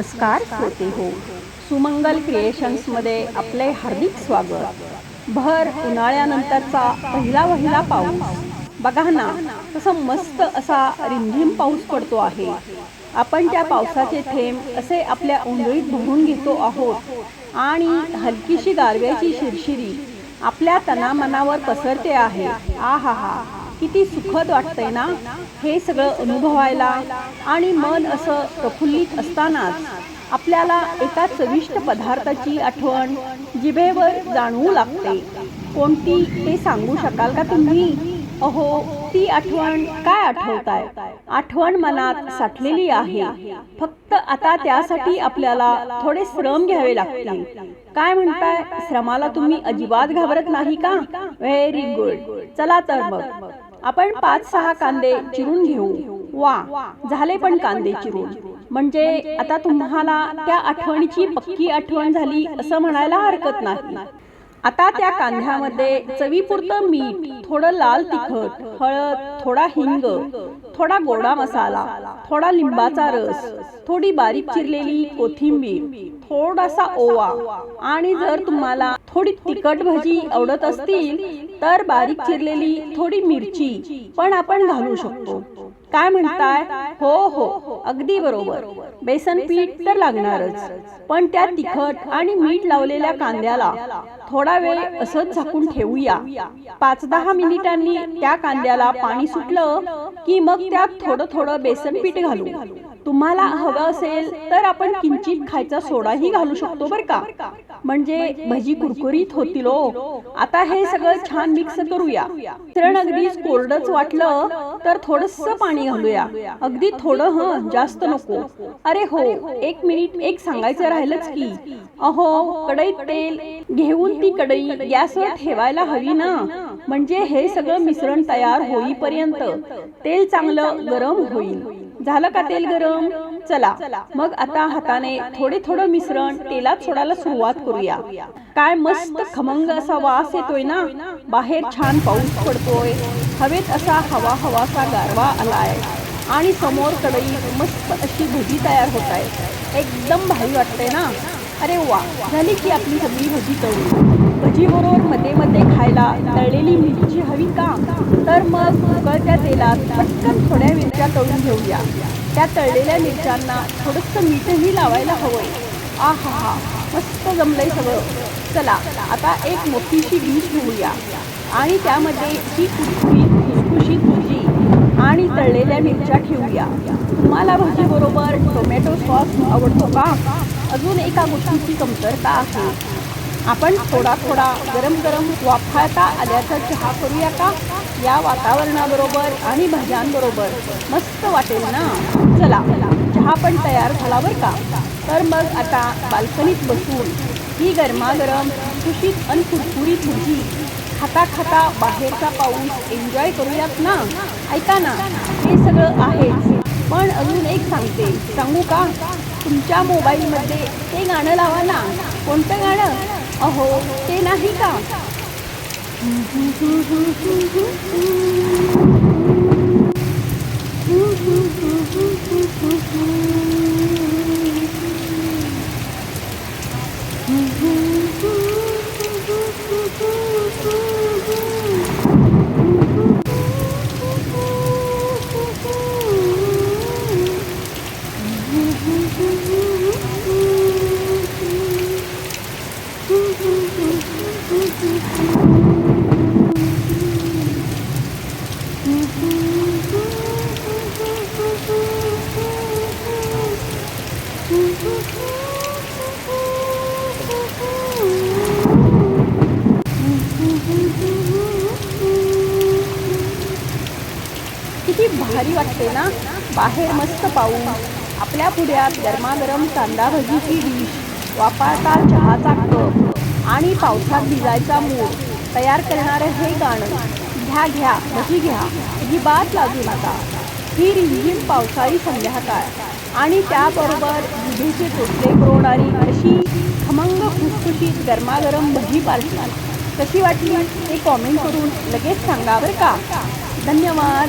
नमस्कार श्रोते हो. सुमंगल क्रिएशन्समध्ये आपले हार्दिक स्वागत. भर उन्हाळ्यानंतरचा पहिला वहिला पाऊस. बघा ना तसा मस्त असा रिमझिम पाऊस पडतो आहे. आपण त्या पावसाचे थेंब असे आपल्या उंडळीत भरून घेतो आहोत. आणि हलकीशी गारव्याची शिरशिरी आपल्या तनामनावर पसरते आहे. आ हा हा. किती सुखद वाटतंय ना हे सगळं अनुभवायला आणि मन असं प्रफुल्लित असतानाच आपल्याला एका चविष्ट पदार्थाची आठवण जिभेवर जाणवू लागते. कोणती ते सांगू शकाल का तुम्ही? अहो ती आठवण काय आठवताय? आठवण मनात साठलेली आहे. फक्त आता त्यासाठी आपल्याला थोडे श्रम घ्यावे लागतील. काय म्हणताय? श्रमाला तुम्ही अजिबात घाबरत नाही का? व्हेरी गुड चला तर मग. आपण पाच सहा कांदे चिरून घेऊ. वा झाले पण कांदे चिरून. म्हणजे आता तुम्हाला त्या आठवणीची पक्की आठवण झाली असं म्हणायला हरकत नाही. आता त्या कांद्यामध्ये चवीपुरतं मीठ थोडं लाल तिखट हळद थोडा हिंग थोडा गोडा मसाला थोडा लिंबाचा रस थोडी बारीक चिरलेली कोथिंबीर थोडासा ओवा आणि जर तुम्हाला थोडी तिखट भाजी आवडत असतील तर बारीक चिरलेली थोडी मिरची पण आपण घालू शकतो. काय म्हणताय? हो हो अगदी बरोबर. बेसन पीठ तर लागणारच. पण त्या तिखट आणि मीठ लावलेल्या कांद्याला थोडा वेळ असंच झाकून ठेवूया. पाच दहा मिनिटांनी त्या कांद्याला पाणी सुटलं की मग त्यात थोडं थोडं बेसन पीठ घालू. तुम्हाला हवं असेल तर आपण किंचित खायचा सोडाही घालू शकतो बर का? म्हणजे भजी कुरकुरीत होतील हो आता हे सगळं छान मिक्स करूया. मिश्रण अगदीच कोरडच वाटलं तर थोडस पाणी घालूया. अगदी थोडं ह जास्त नको. अरे हो एक मिनिट एक सांगायचं राहिलंच की. अहो कढईत तेल घेऊन ती कढई गॅसवर ठेवायला हवी ना. म्हणजे हे सगळं मिश्रण तयार होईपर्यंत. तेल चांगलं गरम होईल झालं का तेल गरम? चला. मग आता हाताने थोडे थोडं मिश्रण तेलात सोडायला सुरुवात करूया. काय मस्त खमंग असा वास येतोय ना? बाहेर छान पाऊस पडतोय. हवेत असा हवा हवासा गारवा आलाय. आणि समोर कडई मस्त अशी भजी तयार होत आहे एकदम भारी वाटते ना? अरे वा. झाली की आपली सगळी भजी तळून. भजी बरोबर मध्ये मध्ये खायला तळलेली मिरची हवी का? तर मग उकळत्या तेलात पटकन थोड्या मिरच्या तळून घेऊया. त्या तळलेल्या मिरच्यांना थोडंसं मीठही लावायला हवंय. आ हा हा मस्त जमलंय सगळं. चला आता एक मोठीशी डिश घेऊया. आणि त्यामध्ये ही कुरकुरीत खुसखुशीत भजी आणि तळलेल्या मिरच्या ठेवूया. तुम्हाला भजीबरोबर टोमॅटो सॉस आवडतो का? अजून एका गोष्टीची कमतरता आहे. आपण थोडा थोडा गरम गरम वाफाळता आल्याचा चहा करूया का? या वातावरणाबरोबर आणि भाज्यांबरोबर मस्त वाटेल ना? चला चहा पण तयार झाला बरं का? तर मग आता बाल्कनीत बसून ही गरमागरम खुशीत आणि कुरकुरीत भजी खाता खाता बाहेरचा पाऊस एन्जॉय करूयात ना? ऐका ना हे सगळं आहेच. पण अजून एक सांगते. सांगू का? तुमच्या मोबाईलमध्ये ते गाणं लावा ना. कोणतं गाणं? अहो ते नाही का? Mm-hmm. किती भारी वाटते ना? बाहेर मस्त पाऊस. आपल्या पुढ्यात गरमागरम कांदा भजीची डिश वापरता चहाचा कप आणि पावसात भिजायचा मूड तयार करणारं हे गाणं. घ्या घ्या भजी घ्या. ही बात लागू नका. ही रिमझिम पावसाळी संध्याकाळ. आणि त्याबरोबर दुधीचे तोटले पुरवणारी अशी खमंग खुसखुशीत गरमागरम भजी पार्सल कशी वाटली? ते कॉमेंट करून लगेच सांगा बरं का? धन्यवाद.